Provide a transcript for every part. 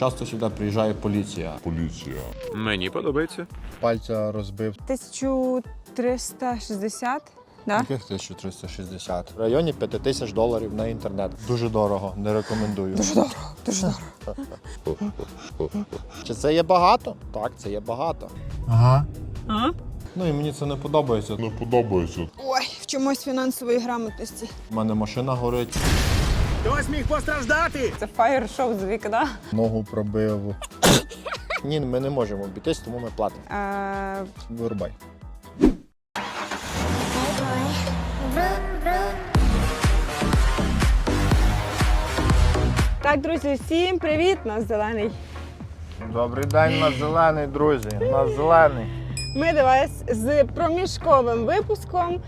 часто сюди приїжджає поліція. Поліція. Мені подобається. Пальця розбив 1360, да? таких 1360. В районі 5 тисяч доларів на інтернет. Дуже дорого, не рекомендую. Дуже дорого, дуже дорого. Чи це є багато? Так, це є багато. А? Ну і мені це не подобається. Не подобається. Ой, вчимось фінансової грамотності. У мене машина горить, Це фаєр-шоу з вікна. ногу пробив. Ні, ми не можемо обійтись, тому ми платимо. Е, Вирубай. так, друзі, всім привіт! Нас зелений. Добрий день на зелений, друзі. На зелений. Ми до вас з проміжковим випуском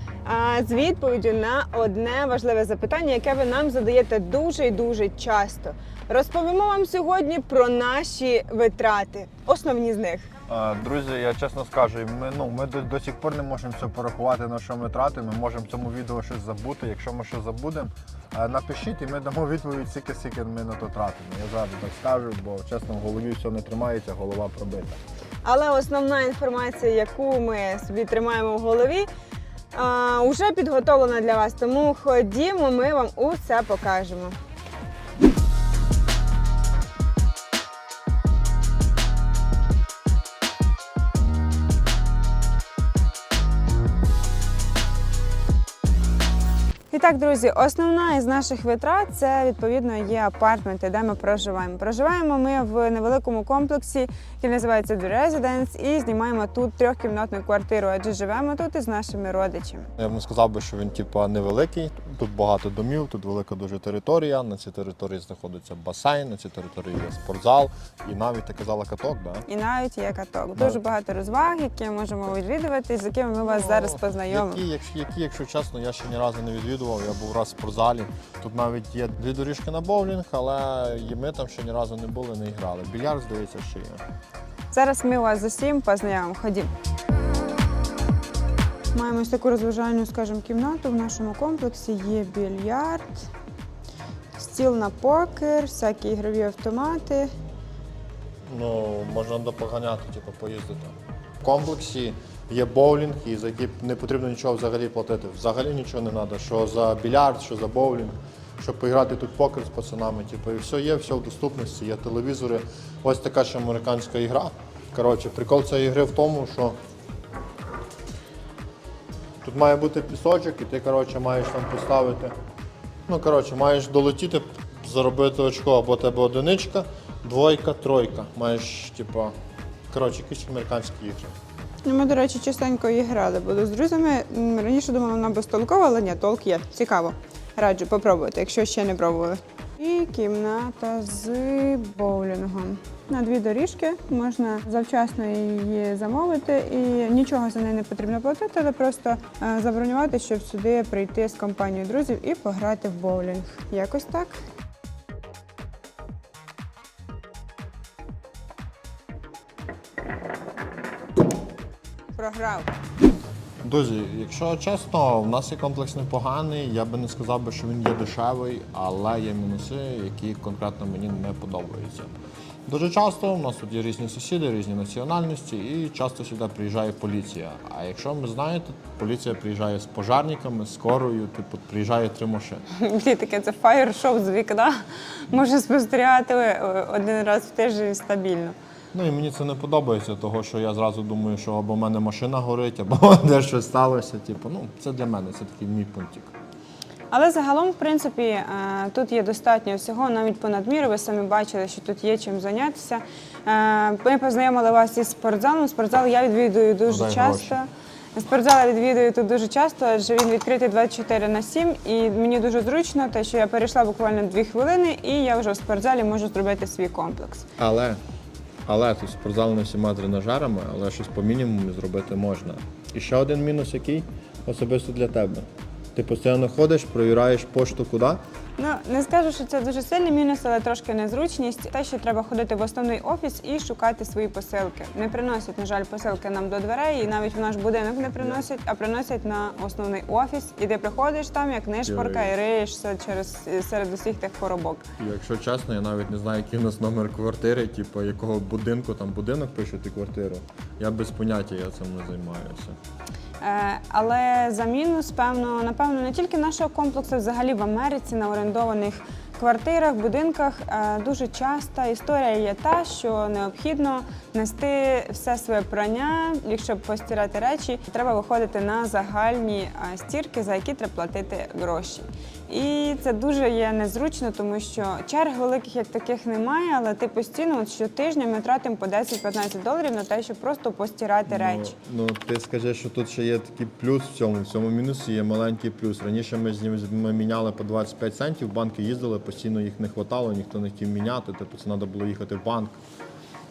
з відповіддю на одне важливе запитання, яке ви нам задаєте дуже і дуже часто. Розповімо вам сьогодні про наші витрати, основні з них. Друзі, я чесно скажу, ми, ну, ми до, до сих пор не можемо все порахувати, на що ми тратимо. Ми можемо цьому відео щось забути. Якщо ми щось забудемо, напишіть і ми дамо відповідь, скільки скільки ми на то тратимо. Я зразу так скажу, бо чесно в голові все не тримається, голова пробита. Але основна інформація, яку ми собі тримаємо в голові, вже підготовлена для вас. Тому ходімо, ми вам усе покажемо. І так, друзі, основна із наших витрат це відповідно є апартменти, де ми проживаємо. Проживаємо ми в невеликому комплексі, який називається The Residence, і знімаємо тут трьохкімнатну квартиру, адже живемо тут із нашими родичами. Я б не сказав би, що він типу, невеликий. Тут багато домів, тут велика дуже територія. На цій території знаходиться басейн, на цій території є спортзал і навіть ти казала каток, да? І навіть є каток. Дуже багато розваг, які можемо відвідувати, з якими ми вас зараз познайомимо. Які, якщо, які, якщо чесно, я ще ні разу не відвідував. Я був раз в спортзалі. Тут навіть є дві доріжки на боулінг, але і ми там ще ні разу не були, не грали. Більярд, здається, ще є. Зараз ми вас з усім познайомимо. Ходім. Маємо ось таку розважальну, скажімо, кімнату в нашому комплексі. Є більярд, стіл на покер, всякі ігрові автомати. Ну, можна допоганяти, типу, поїздити. В комплексі є боулінг, і за який не потрібно нічого взагалі платити. Взагалі нічого не треба. Що за більярд, що за боулінг, щоб поіграти тут покер з пацанами. Типу, і все є, все в доступності, є телевізори. Ось така ще американська ігра. Коротше, прикол цієї гри в тому, що тут має бути пісочок, і ти коротше, маєш там поставити. Ну, коротше, маєш долетіти, заробити очко, або тебе одиничка, двойка, тройка. Маєш, типу, коротше, якісь американські ігри. Ну, Ми, до речі, частенько її грали, бо з друзями раніше думала, вона безтолкова, але ні, толк є. Цікаво. Раджу попробувати, якщо ще не пробували. І кімната з боулінгом. На дві доріжки можна завчасно її замовити, і нічого за неї не потрібно платити, але просто е, забронювати, щоб сюди прийти з компанією друзів і пограти в боулінг. Якось так. Програв. Друзі, якщо чесно, в нас є комплекс непоганий. Я би не сказав би, що він є дешевий, але є мінуси, які конкретно мені не подобаються. Дуже часто у нас тут є різні сусіди, різні національності, і часто сюди приїжджає поліція. А якщо ви знаєте, поліція приїжджає з пожарниками, скорою, типу приїжджає три машини. Таке це фаєр-шоу з вікна. Може спостерігати е, один раз в тиждень стабільно. Ну і мені це не подобається, того що я зразу думаю, що або в мене машина горить, або де щось сталося. Типу, ну це для мене, це такий мій пунктик. Але загалом, в принципі, е, тут є достатньо всього, навіть понад міру. Ви самі бачили, що тут є чим зайнятися. Е, Ми познайомили вас із спортзалом. Спортзал я відвідую дуже Дай часто. Спортзал я відвідую тут дуже часто, адже він відкритий 24 на 7. І мені дуже зручно, те, що я перейшла буквально 2 хвилини, і я вже в спортзалі можу зробити свій комплекс. Але, але тут спортзал не всіма тренажерами, але щось по мінімуму зробити можна. І ще один мінус, який особисто для тебе. Ти постійно ходиш, провіраєш пошту куди? Ну, не скажу, що це дуже сильний мінус, але трошки незручність. Те, що треба ходити в основний офіс і шукати свої посилки. Не приносять, на жаль, посилки нам до дверей, і навіть в наш будинок не приносять, а приносять на основний офіс. І ти приходиш там, як нишпорка, і риєшся через серед усіх тих коробок. Якщо чесно, я навіть не знаю, який у нас номер квартири, типу якого будинку там будинок пишуть і квартиру. Я без поняття я цим не займаюся. Е, Але за мінус, певно, напевно, не тільки нашого комплексу, взагалі в Америці на орендованих квартирах, будинках е, дуже часто історія є та, що необхідно нести все своє прання, якщо постирати речі, треба виходити на загальні е, стірки, за які треба платити гроші. І це дуже є незручно, тому що черг великих як таких немає, але ти постійно от щотижня ми тратимо по 10-15 доларів на те, щоб просто постирати речі. Ну, ну ти скажи, що тут ще є такий плюс в цьому. В цьому мінусі є маленький плюс. Раніше ми з ним ми міняли по 25 центів, банки їздили, постійно їх не вистачало, ніхто не хотів міняти. Типу це треба було їхати в банк.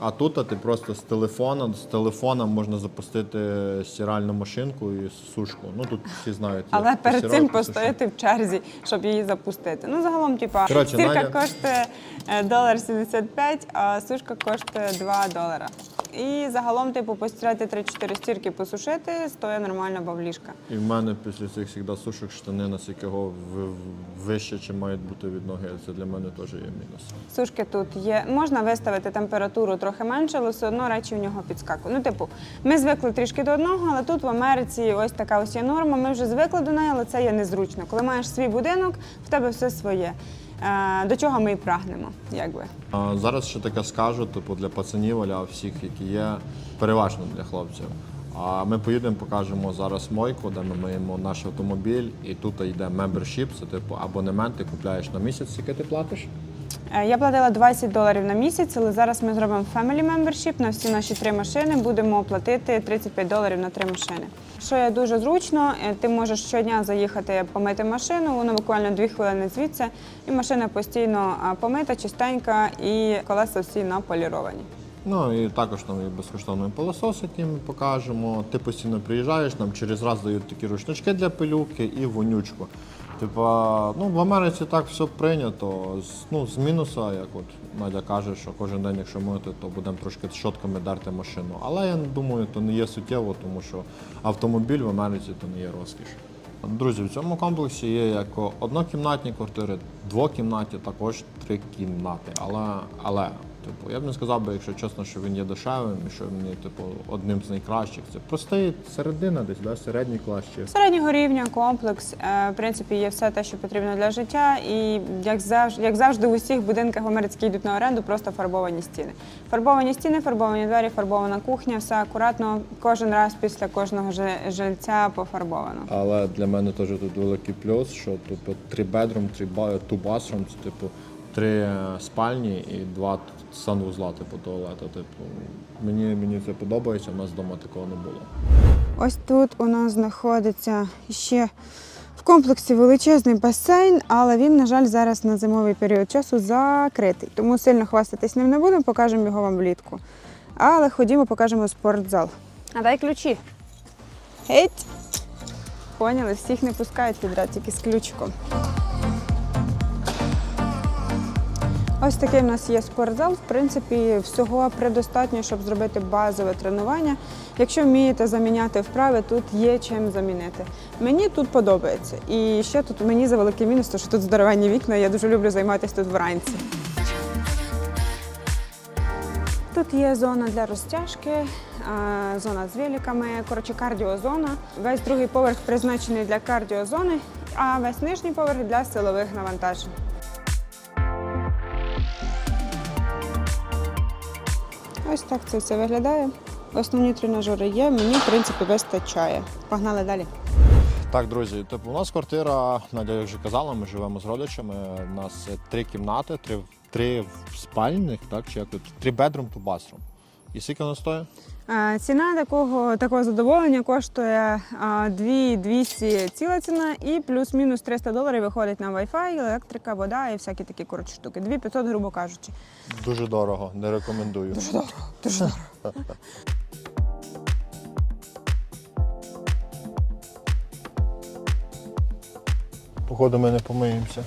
А тут а ти просто з телефона, з телефона можна запустити стиральну машинку і сушку. Ну тут всі знають. як Але перед цим постояти в черзі, щоб її запустити. Ну, загалом, типа, Коротше, стірка Надя- коштує е, долар 75, а сушка коштує 2 долара. І загалом, типу, постирати 3-4 стірки, посушити, стоїть нормальна бавлішка. І в мене після цих завжди сушок штани наскільки в- в- вище, чим мають бути від ноги. Це для мене теж є мінус. Сушки тут є. Можна виставити температуру трохи менше, але все одно речі в нього підскакують. Ну, типу, ми звикли трішки до одного, але тут в Америці ось така ось є норма. Ми вже звикли до неї, але це є незручно. Коли маєш свій будинок, в тебе все своє. Е, До чого ми і прагнемо, якби. Зараз ще таке скажу, типу для пацанів, аля всіх, які є, переважно для хлопців. А ми поїдемо, покажемо зараз мойку, де ми миємо наш автомобіль, і тут йде membership, це типу абонемент, ти купляєш на місяць, скільки ти платиш. Е, Я платила 20 доларів на місяць, але зараз ми зробимо family membership на всі наші три машини. Будемо платити 35 доларів на три машини. Що є дуже зручно, е, ти можеш щодня заїхати помити машину, воно буквально дві хвилини звідси, і машина постійно помита, чистенька, і колеса всі наполіровані. Ну і також там є безкоштовний пилосос, покажемо. Ти постійно приїжджаєш, нам через раз дають такі рушнички для пилюки і вонючку. Типа, ну в Америці так все прийнято. З, ну, з мінуса, як от Надя каже, що кожен день, якщо мити, то будемо трошки щотками дерти машину. Але я думаю, то не є суттєво, тому що автомобіль в Америці то не є розкіш. Друзі, в цьому комплексі є як однокімнатні квартири, двокімнатні, також три кімнати. Але, але типу, я б не сказав би, якщо чесно, що він є дешевим і що він є типу, одним з найкращих. Це простий середина, десь да, середній клас чи Середнього рівня комплекс, е, в принципі, є все те, що потрібно для життя. І як завжди, як завжди, в усіх будинках в Америці, йдуть на оренду, просто фарбовані стіни. Фарбовані стіни, фарбовані двері, фарбована кухня, все акуратно, кожен раз після кожного жи- жильця пофарбовано. Але для мене теж тут великий плюс, що типу три bedroom, три ба- two bathroom, це типу три е, спальні і два санвузла, типу туалета. Типу, мені, мені це подобається, у нас вдома такого не було. Ось тут у нас знаходиться ще в комплексі величезний басейн, але він, на жаль, зараз на зимовий період часу закритий. Тому сильно хвастатись ним не будемо, покажемо його вам влітку. Але ходімо, покажемо спортзал. А дай ключі. Геть! Поняли, всіх не пускають підряд, тільки з ключиком. Ось такий в нас є спортзал. В принципі, всього предостатньо, щоб зробити базове тренування. Якщо вмієте заміняти вправи, тут є чим замінити. Мені тут подобається. І ще тут мені за великий мінус, то що тут здоровенні вікна. Я дуже люблю займатися тут вранці. Тут є зона для розтяжки, зона з великами, коротше, кардіозона. Весь другий поверх призначений для кардіозони, а весь нижній поверх для силових навантажень. Ось так це все виглядає. Основні тренажери є, мені, в принципі, вистачає. Погнали далі. Так, друзі, типу, у нас квартира, Надя як вже казала, ми живемо з родичами. У нас три кімнати, три, три спальних, так, чи як три bedroom, to bathroom. І скільки вона стоїть? Ціна такого, такого задоволення коштує а, 2200 ціла ціна і плюс-мінус 300 доларів виходить на Wi-Fi, електрика, вода і всякі такі коротші штуки. 2500, грубо кажучи. Дуже дорого, не рекомендую. Дуже дорого, дуже дорого. Походу, ми не помиємося.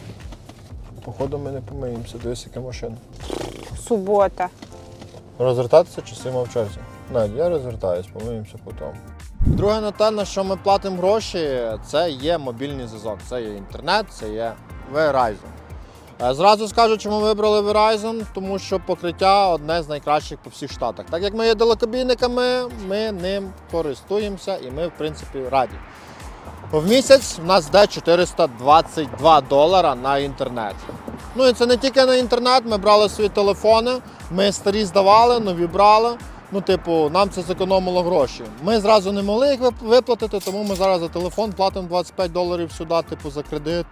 Походу ми не помиємося, дивись, яка машина. Субота. Розвертатися чи си мовчатися? Надь, я розвертаюсь, помиємося потім. Друге на те, на що ми платимо гроші, це є мобільний зв'язок, це є інтернет, це є Verizon. Е, Зразу скажу, чому вибрали Verizon, тому що покриття одне з найкращих по всіх штатах. Так як ми є далекобійниками, ми ним користуємося і ми, в принципі, раді. В місяць в нас йде 422 долара на інтернет. Ну і це не тільки на інтернет, ми брали свої телефони, ми старі здавали, нові брали. Ну, типу, нам це зекономило гроші. Ми зразу не могли їх вип- виплатити, тому ми зараз за телефон платимо 25 доларів сюди, типу, за кредит.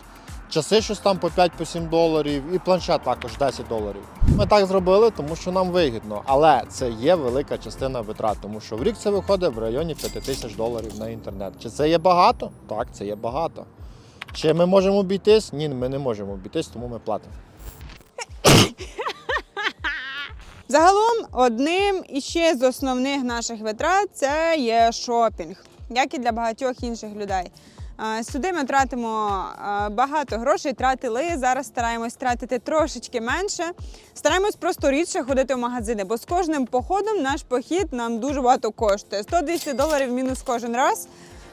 Часи щось там по 5-7 доларів, і планшет також 10 доларів. Ми так зробили, тому що нам вигідно. Але це є велика частина витрат, тому що в рік це виходить в районі 5 тисяч доларів на інтернет. Чи це є багато? Так, це є багато. Чи ми можемо обійтись? Ні, ми не можемо обійтись, тому ми платимо. Загалом, одним іще з основних наших витрат це є шопінг, як і для багатьох інших людей. Сюди ми тратимо багато грошей, тратили. Зараз стараємось тратити трошечки менше. Стараємось просто рідше ходити в магазини, бо з кожним походом наш похід нам дуже багато коштує. 100-200 доларів мінус кожен раз.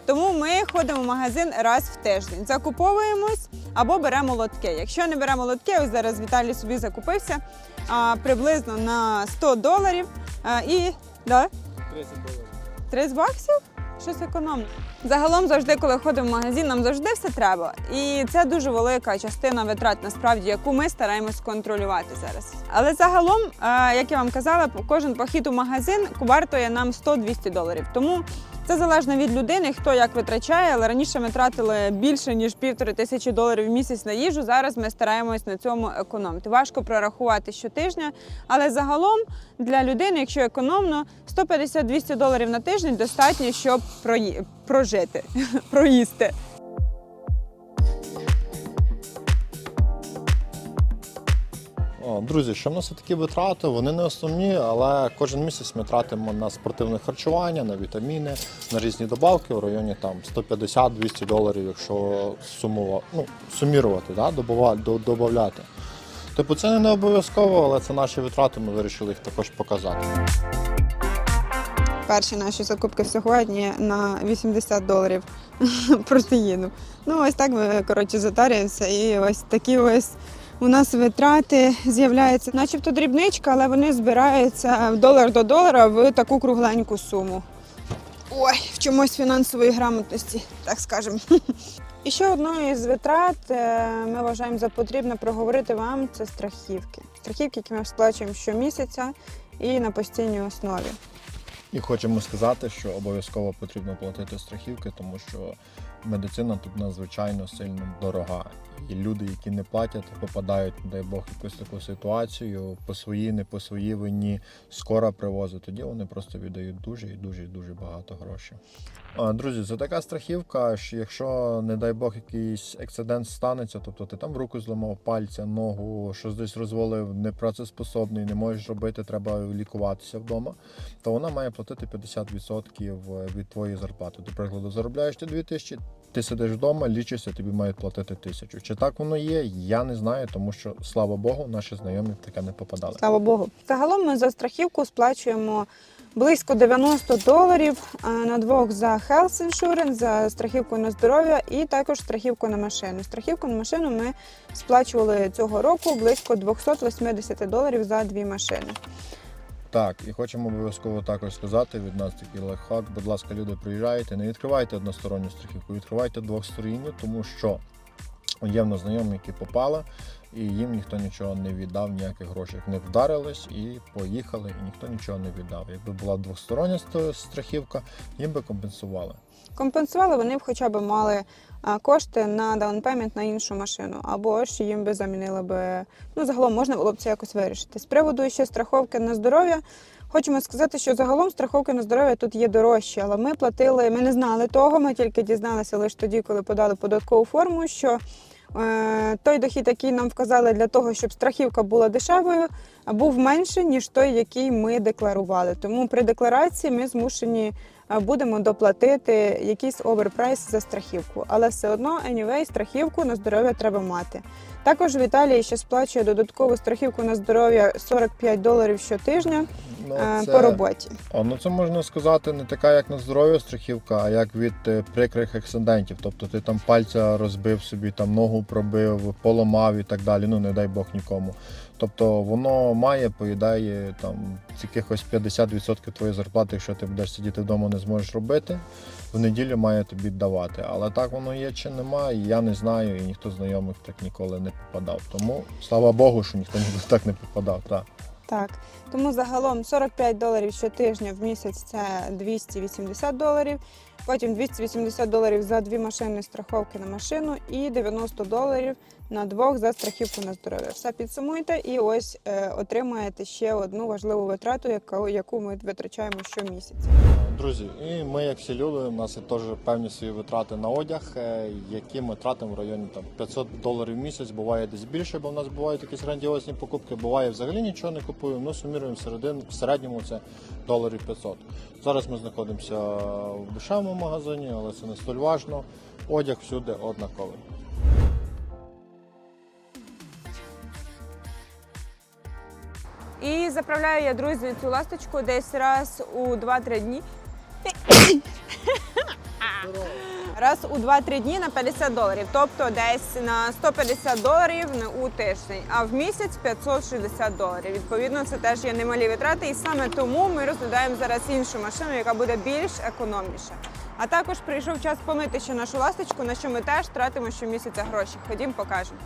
Тому ми ходимо в магазин раз в тиждень. Закуповуємось або беремо лотки. Якщо не беремо лотки, ось зараз Віталій собі закупився приблизно на 100 доларів. І да? 30 доларів. 30 баксів? Щось економне. Загалом завжди, коли ходимо в магазин, нам завжди все треба. І це дуже велика частина витрат, насправді, яку ми стараємось контролювати зараз. Але загалом, е, як я вам казала, кожен похід у магазин вартує нам 100-200 доларів. Тому це залежно від людини, хто як витрачає. Але раніше ми тратили більше ніж півтори тисячі доларів в місяць на їжу. Зараз ми стараємось на цьому економити. Важко прорахувати щотижня, але загалом для людини, якщо економно, 150-200 доларів на тиждень достатньо, щоб прожити, проїсти. Друзі, що в нас такі витрати? Вони не основні, але кожен місяць ми тратимо на спортивне харчування, на вітаміни, на різні добавки в районі там 150-200 доларів, якщо сумува, ну, сумірувати, да, додавати. Типу, це не обов'язково, але це наші витрати, ми вирішили їх також показати. Перші наші закупки сьогодні на 80 доларів протеїну. Ну, ось так ми коротше затарюємося. І ось такі ось у нас витрати з'являються, начебто дрібничка, але вони збираються долар до долара в таку кругленьку суму. Ой, вчимось фінансової грамотності, так скажемо. І ще одною із витрат е, ми вважаємо за потрібне проговорити вам це страхівки. Страхівки, які ми сплачуємо щомісяця і на постійній основі. І хочемо сказати, що обов'язково потрібно платити страхівки, тому що медицина тут надзвичайно сильно дорога. І люди, які не платять, попадають, дай Бог, в якусь таку ситуацію по своїй, не по своїй вині, скоро привозить. Тоді вони просто віддають дуже і дуже і дуже багато грошей. Друзі, це така страхівка, що якщо, не дай Бог, якийсь ексцидент станеться, тобто ти там руку зламав, пальця, ногу, щось десь розвалив, непрацеспособний, не можеш робити, треба лікуватися вдома, то вона має платити 50% від твоєї зарплати. До прикладу, заробляєш ти 2000, ти сидиш вдома, лічишся, тобі мають платити тисячу. Чи так воно є? Я не знаю, тому що слава Богу, наші знайомі таке не попадали. Слава Богу. Загалом ми за страхівку сплачуємо близько 90 доларів на двох за health insurance, за страхівку на здоров'я і також страхівку на машину. Страхівку на машину ми сплачували цього року близько 280 доларів за дві машини. Так, і хочемо обов'язково також сказати від нас такий лайфхак. Будь ласка, люди, приїжджайте, не відкривайте односторонню страхівку, відкривайте двохсторонню, тому що є в нас знайомі, які попали, і їм ніхто нічого не віддав, ніяких грошей не вдарились і поїхали, і ніхто нічого не віддав. Якби була двостороння страхівка, їм би компенсували. Компенсували вони б хоча б мали кошти на даунпемент на іншу машину, або ж їм би замінили би. Ну, загалом можна було б це якось вирішити. З приводу ще страховки на здоров'я. Хочемо сказати, що загалом страховки на здоров'я тут є дорожчі, але ми платили, ми не знали того, ми тільки дізналися лише тоді, коли подали податкову форму, що е, той дохід, який нам вказали для того, щоб страхівка була дешевою, був менше, ніж той, який ми декларували. Тому при декларації ми змушені будемо доплатити якийсь оверпрайс за страхівку. Але все одно, anyway, страхівку на здоров'я треба мати. Також в Італії ще сплачує додаткову страхівку на здоров'я 45 доларів щотижня Ну, е, це- по роботі. А, ну це можна сказати не така, як на здоров'я страхівка, а як від е, прикрих акцидентів. Тобто ти там пальця розбив собі, там ногу пробив, поламав і так далі. Ну не дай Бог нікому. Тобто воно має, поїдає там якихось 50% твоєї зарплати, якщо ти будеш сидіти вдома, не зможеш робити. В неділю має тобі давати. Але так воно є чи нема, я не знаю, і ніхто знайомих так ніколи не попадав. Тому слава Богу, що ніхто ніде так не попадав. Так. Так, тому загалом 45 доларів щотижня в місяць це 280 доларів. Потім 280 доларів за дві машини страховки на машину і 90 доларів на двох за страхівку на здоров'я. Все підсумуйте і ось е, отримаєте ще одну важливу витрату, яку, яку ми витрачаємо щомісяця. Друзі, і ми, як всі люди, у нас є теж певні свої витрати на одяг, е, які ми тратимо в районі там 500 доларів в місяць. Буває десь більше, бо в нас бувають якісь грандіозні покупки. Буває взагалі нічого не купуємо. Ну суміруємо середин, в середньому це доларів 500. Зараз ми знаходимося в дешевому магазині, але це не столь важно. Одяг всюди однаковий. І заправляю я, друзі, цю ласточку десь раз у 2-3 дні. Раз у 2-3 дні на 50 доларів, тобто десь на 150 доларів у тиждень, а в місяць 560 доларів. Відповідно, це теж є немалі витрати, і саме тому ми розглядаємо зараз іншу машину, яка буде більш економніша. А також прийшов час помити ще нашу ласточку, на що ми теж тратимо щомісяця гроші. Ходім, покажемо.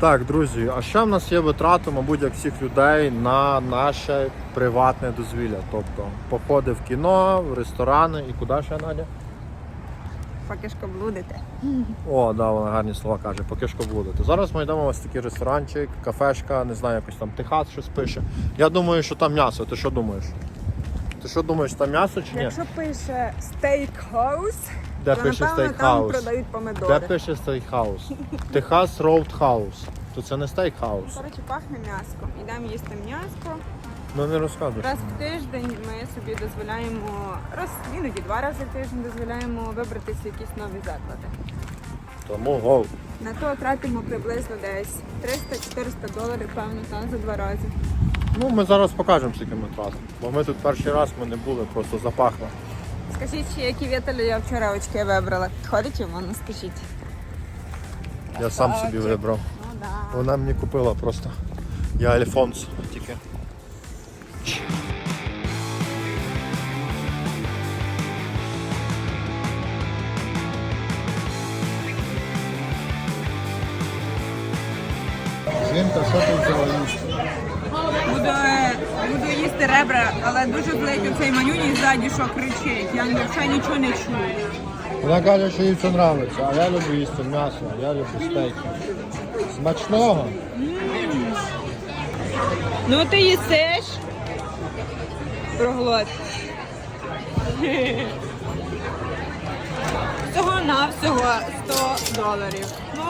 Так, друзі, а ще в нас є витрати, мабуть, як всіх людей, на наше приватне дозвілля. Тобто походи в кіно, в ресторани і куди ще Надя? Поки блудите. О, да, вона гарні слова каже, поки що блудити. Зараз ми йдемо в ось такий ресторанчик, кафешка, не знаю, якось там Техас щось пише. Я думаю, що там м'ясо. Ти що думаєш? Ти що думаєш, там м'ясо чи ні? Якщо пише стейкхаус, Де то пише напевно там стейкхаус? продають Де помидори. пише стейкхаус? Техас Роудхаус. То це не стейкхаус. Коротше, пахне м'яском. Ідемо їсти м'яско. Ну не розказуєш. Раз в тиждень ми собі дозволяємо, раз іноді два рази в тиждень дозволяємо вибратися в якісь нові заклади. Тому гол. На то тратимо приблизно десь 300-400 доларів, певно, там за два рази. Ну ми зараз покажемо, скільки ми тратимо. Бо ми тут перший раз ми не були, просто запахло. Скажіть, які вітелі я вчора очки вибрала. Ходить воно, скажіть. Я сам собі вибрав. Ну да. Вона мені купила просто. Я Альфонс тільки. Жінка, що взяла їсти? Буду, е, буду їсти ребра, але дуже злить цей манюній ззаді, що кричить. Я ще нічого не чую. Вона каже, що їй це подобається, а я люблю їсти м'ясо, я люблю стейки. Смачного! Ну ти їсиш. Проглот. Всього на всього 100 доларів. Ну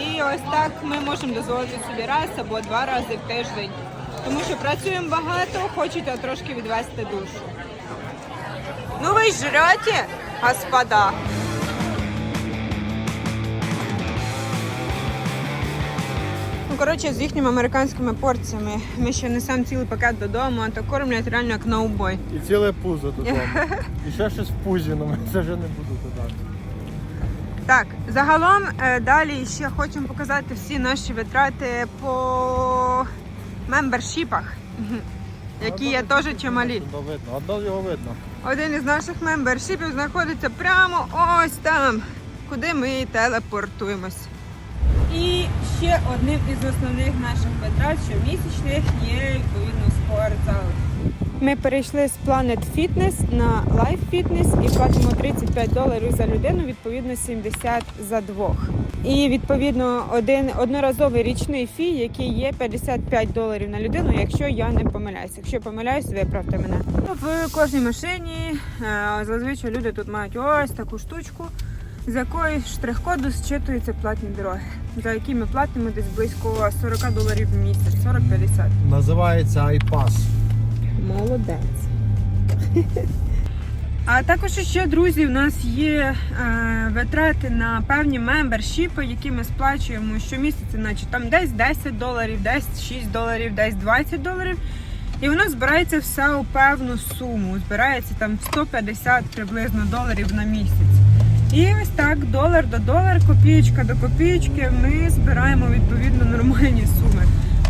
і ось так ми можемо дозволити собі раз або два рази в тиждень. Тому що працюємо багато, хочете трошки відвести душу. Ну ви ж жрете, господа. Ну, коротше, з їхніми американськими порціями. Ми ще несемо цілий пакет додому, а то кормлять реально як на убой. І ціле пузо додому. І ще щось в пузі, але ми це вже не буду додати. Так, загалом е, далі ще хочемо показати всі наші витрати по мембершіпах, які є теж чималі. Видно, а його видно. Один із наших мембершіпів знаходиться прямо ось там, куди ми телепортуємось. І ще одним із основних наших витрат щомісячних є відповідно спортзал. Ми перейшли з Planet Fitness на Life Fitness і платимо 35 доларів за людину, відповідно 70 за двох. І відповідно один одноразовий річний фі, який є 55 доларів на людину, якщо я не помиляюсь. Якщо помиляюсь, виправте мене. В кожній машині е, зазвичай люди тут мають ось таку штучку. з якої штрих-коду зчитуються платні дороги, за які ми платимо десь близько 40 доларів в місяць, 40-50. Називається iPass. Молодець. А також ще, друзі, у нас є е, витрати на певні мембершіпи, які ми сплачуємо щомісяця, значить там десь 10 доларів, десь 6 доларів, десь 20 доларів. І воно збирається все у певну суму. Збирається там 150 приблизно доларів на місяць. І ось так, долар до долар, копієчка до копієчки, ми збираємо відповідно нормальні суми.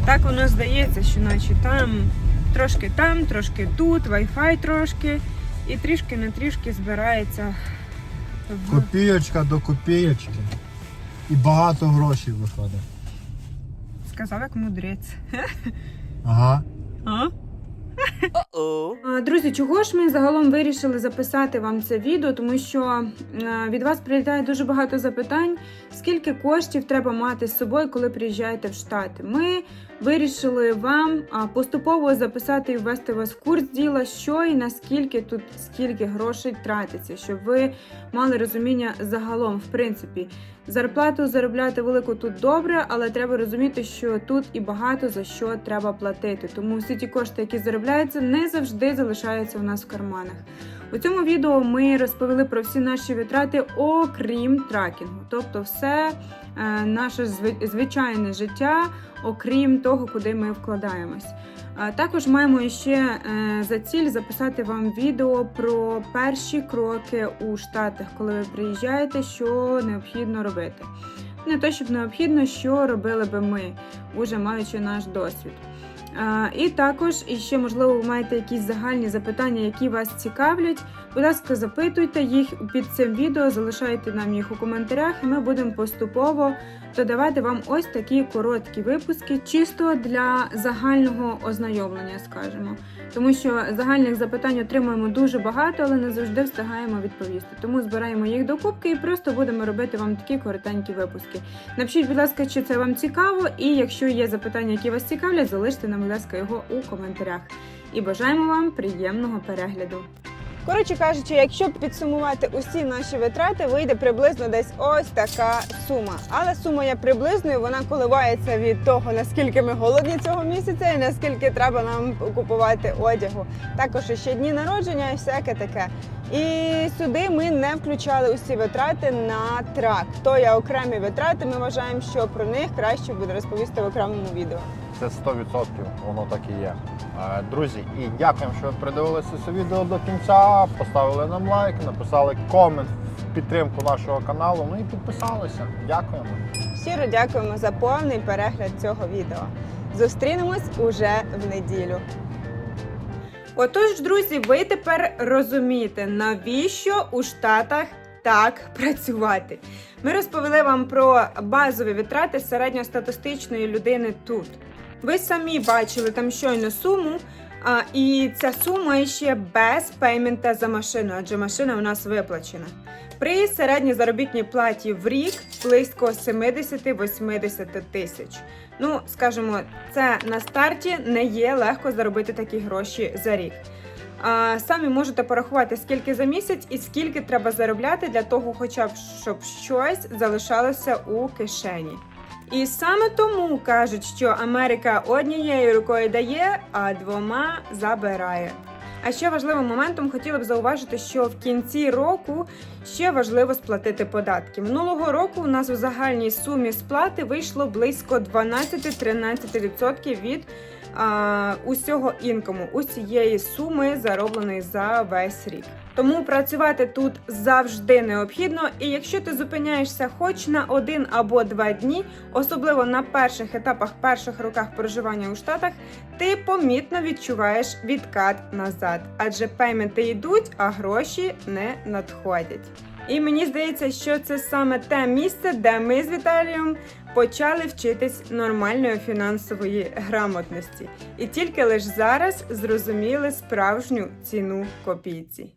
Так воно здається, що наче там трошки там, трошки тут, Wi-Fi трошки, і трішки на трішки збирається в Копійочка до копійочки. І багато грошей виходить. сказав як мудрець. Ага. А? А, Друзі, чого ж ми загалом вирішили записати вам це відео? Тому що е, від вас прилітає дуже багато запитань, скільки коштів треба мати з собою, коли приїжджаєте в Штати. Ми вирішили вам поступово записати і ввести вас в курс діла, що і наскільки тут скільки грошей тратиться, щоб ви мали розуміння загалом, в принципі. Зарплату заробляти велику тут добре, але треба розуміти, що тут і багато за що треба платити. Тому всі ті кошти, які заробляються, не завжди залишаються у нас в карманах. У цьому відео ми розповіли про всі наші витрати, окрім тракінгу, тобто все е, наше звичайне життя, окрім того, куди ми вкладаємось. Також маємо ще е, за ціль записати вам відео про перші кроки у Штатах, коли ви приїжджаєте, що необхідно робити. Не те, щоб необхідно, що робили би ми, уже маючи наш досвід. І також, ще, можливо, ви маєте якісь загальні запитання, які вас цікавлять. Будь ласка, запитуйте їх під цим відео, залишайте нам їх у коментарях, і ми будемо поступово додавати вам ось такі короткі випуски, чисто для загального ознайомлення, скажімо. Тому що загальних запитань отримуємо дуже багато, але не завжди встигаємо відповісти. Тому збираємо їх до кубки і просто будемо робити вам такі коротенькі випуски. Напишіть, будь ласка, чи це вам цікаво, і якщо є запитання, які вас цікавлять, залиште нам, будь ласка, його у коментарях. І бажаємо вам приємного перегляду. Коротше кажучи, якщо підсумувати усі наші витрати, вийде приблизно десь ось така сума. Але сума є приблизною, вона коливається від того, наскільки ми голодні цього місяця і наскільки треба нам купувати одягу. Також ще дні народження і всяке таке. І сюди ми не включали усі витрати на трак. То є окремі витрати. Ми вважаємо, що про них краще буде розповісти в окремому відео. Це 100% воно так і є. Е, Друзі, і дякуємо, що ви придивилися це відео до кінця. Поставили нам лайк, написали комент в підтримку нашого каналу. Ну і підписалися. Дякуємо. Щиро дякуємо за повний перегляд цього відео. Зустрінемось уже в неділю. Отож, друзі, ви тепер розумієте, навіщо у Штатах так працювати. Ми розповіли вам про базові витрати середньостатистичної людини тут. Ви самі бачили там щойно суму, а, і ця сума ще без пеймента за машину, адже машина у нас виплачена. При середній заробітній платі в рік близько 70-80 тисяч. Ну, скажімо, це на старті не є легко заробити такі гроші за рік. А, самі можете порахувати, скільки за місяць і скільки треба заробляти для того, хоча б щоб щось залишалося у кишені. І саме тому кажуть, що Америка однією рукою дає, а двома забирає. А ще важливим моментом хотіла б зауважити, що в кінці року ще важливо сплатити податки. Минулого року у нас у загальній сумі сплати вийшло близько 12-13% від а, усього інкому, усієї суми, заробленої за весь рік. Тому працювати тут завжди необхідно, і якщо ти зупиняєшся хоч на один або два дні, особливо на перших етапах перших роках проживання у Штатах, ти помітно відчуваєш відкат назад, адже пейменти йдуть, а гроші не надходять. І мені здається, що це саме те місце, де ми з Віталієм почали вчитись нормальної фінансової грамотності, і тільки лише зараз зрозуміли справжню ціну копійці.